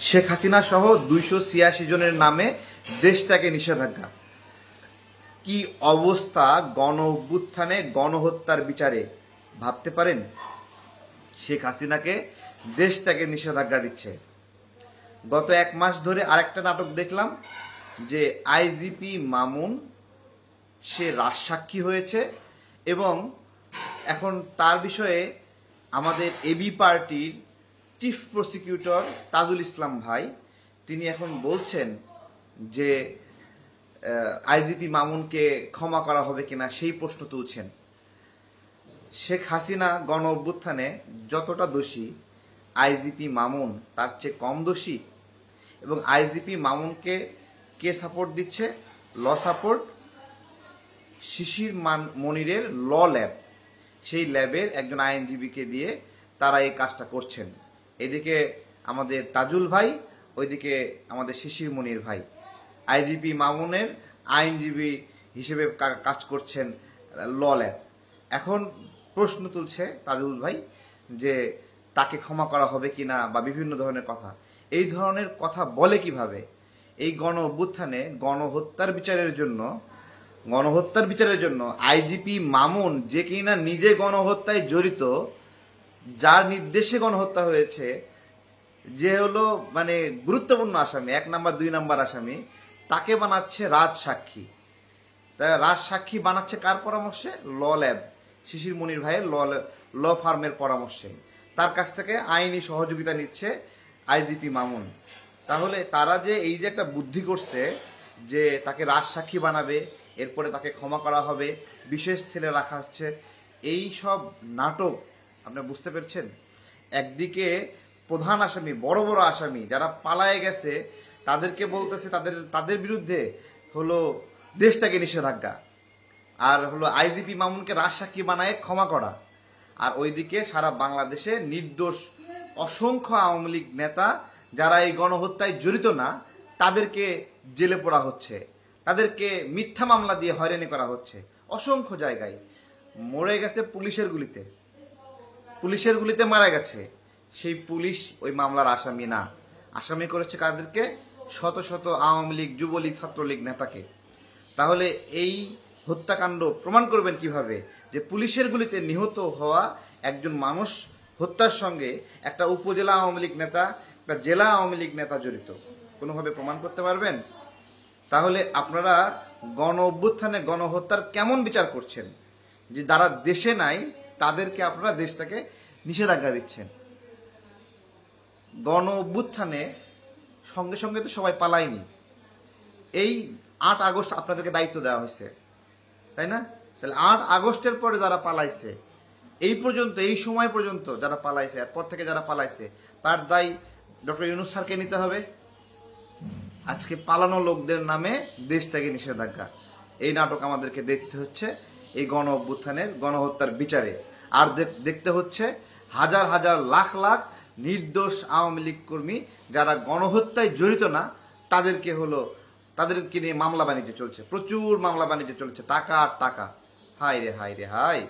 শেখ হাসিনা সহ দুইশো ছিয়াশি জনের নামে দেশ দেশটাকে নিষেধাজ্ঞা। কি অবস্থা গণ অভ্যুত্থানে গণহত্যার বিচারে? ভাবতে পারেন? শেখ হাসিনাকে দেশটাকে নিষেধাজ্ঞা দিচ্ছে। গত এক মাস ধরে আরেকটা নাটক দেখলাম যে আইজিপি মামুন, সে রাজসাক্ষী হয়েছে এবং এখন তার বিষয়ে আমাদের এবি পার্টির চিফ প্রসিকিউটর তাজুল ইসলাম ভাই, তিনি এখন বলছেন যে আইজিপি মামুনকে ক্ষমা করা হবে কিনা সেই প্রশ্ন তুলছেন। শেখ হাসিনা গণ অভ্যুত্থানে যতটা দোষী, আইজিপি মামুন তার চেয়ে কম দোষী এবং আইজিপি মামুনকে কে সাপোর্ট দিচ্ছে? ল সাপোর্ট শিশির মান মনিরের ল ল্যাব। সেই ল্যাবের একজন আইনজীবীকে দিয়ে তারা এই কাজটা করছেন। এদিকে আমাদের তাজুল ভাই, ওইদিকে আমাদের শিশির মনির ভাই। আইজিপি মামুনের আইনজীবী হিসেবে কাজ করছেন ল ল্যাব। এখন প্রশ্ন তুলছে তাজুল ভাই যে তাকে ক্ষমা করা হবে কি না বা বিভিন্ন ধরনের কথা। এই ধরনের কথা বলে কীভাবে? এই গণ অভ্যুত্থানে গণহত্যার বিচারের জন্য, গণহত্যার বিচারের জন্য আইজিপি মামুন যে কিনা নিজে গণহত্যায় জড়িত যার নির্দেশে গণহত্যা হয়েছে, যে হলো মানে গুরুত্বপূর্ণ আসামি, এক নাম্বার, দুই নাম্বার আসামি, তাকে বানাচ্ছে রাজ সাক্ষী। তা রাজ সাক্ষী বানাচ্ছে কার পরামর্শে? ল ল্যাব, শিশির মনির ভাইয়ের ল ল ফার্মের পরামর্শে। তার কাছ থেকে আইনি সহযোগিতা নিচ্ছে আইজিপি মামুন। তাহলে তারা যে এই যে একটা বুদ্ধি করছে যে তাকে রাজ সাক্ষী বানাবে, এরপরে তাকে ক্ষমা করা হবে, বিশেষ ছেলে রাখা হচ্ছে, এই সব নাটক আপনি বুঝতে পেরেছেন? একদিকে প্রধান আসামি, বড় বড় আসামি যারা পালায়ে গেছে, তাদেরকে বলতেছে তাদের তাদের বিরুদ্ধে হলো দেশটাকে নিষেধাজ্ঞা। আর হলো আইজিপি মামুনকে রাজসাক্ষী বানায় ক্ষমা করা। আর ওইদিকে সারা বাংলাদেশে নির্দোষ, অসংখ্য আওয়ামী লীগ নেতা যারা এই গণহত্যায় জড়িত না, তাদেরকে জেলে পড়া হচ্ছে। তাদেরকে মিথ্যা মামলা দিয়ে হয়রানি করা হচ্ছে। অসংখ্য জায়গায়। মরে গেছে পুলিশের গুলিতে। পুলিশের গুলিতে মারা গেছে। সেই পুলিশ ওই মামলার আসামি না। আসামি করেছে কাদেরকে? শত শত আওয়ামী লীগ, যুবলীগ, ছাত্রলীগ নেতাকে। তাহলে এই হত্যাকাণ্ড প্রমাণ করবেন কীভাবে? যে পুলিশের গুলিতে নিহত হওয়া একজন মানুষ হত্যার সঙ্গে একটা উপজেলা আওয়ামী লীগ নেতা, একটা জেলা আওয়ামী লীগ নেতা জড়িত। কোনোভাবে প্রমাণ করতে পারবেন? তাহলে আপনারা গণ অভ্যুত্থানে গণহত্যার কেমন বিচার করছেন? যে যারা দেশে নাই তাদেরকে আপনারা দেশটাকে নিষেধাজ্ঞা দিচ্ছেন। গণ অভ্যুত্থানে সঙ্গে সঙ্গে তো সবাই পালায়নি। এই আট আগস্ট আপনাদেরকে দায়িত্ব দেওয়া হয়েছে, তাই না? তাহলে আট আগস্টের পরে যারা পালাইছে, এই পর্যন্ত, এই সময় পর্যন্ত যারা পালাইছে, এরপর থেকে যারা পালাইছে, তার দায় ডক্টর ইউনুস স্যারকে নিতে হবে। আজকে পালানো লোকদের নামে দেশ থেকে নিষেধাজ্ঞা। এই নাটক আমাদেরকে দেখতে হচ্ছে, এই গণ অভ্যুত্থানের গণহত্যার বিচারে। আর দেখ- দেখতে হচ্ছে হাজার হাজার লাখ লাখ নির্দোষ আওয়ামী লীগ কর্মী যারা গণহত্যায় জড়িত না, তাদেরকে হলো, তাদেরকে নিয়ে মামলা বাণিজ্য চলছে। প্রচুর মামলা বাণিজ্য চলছে। টাকা আর টাকা। হাই রে হাই রে হাই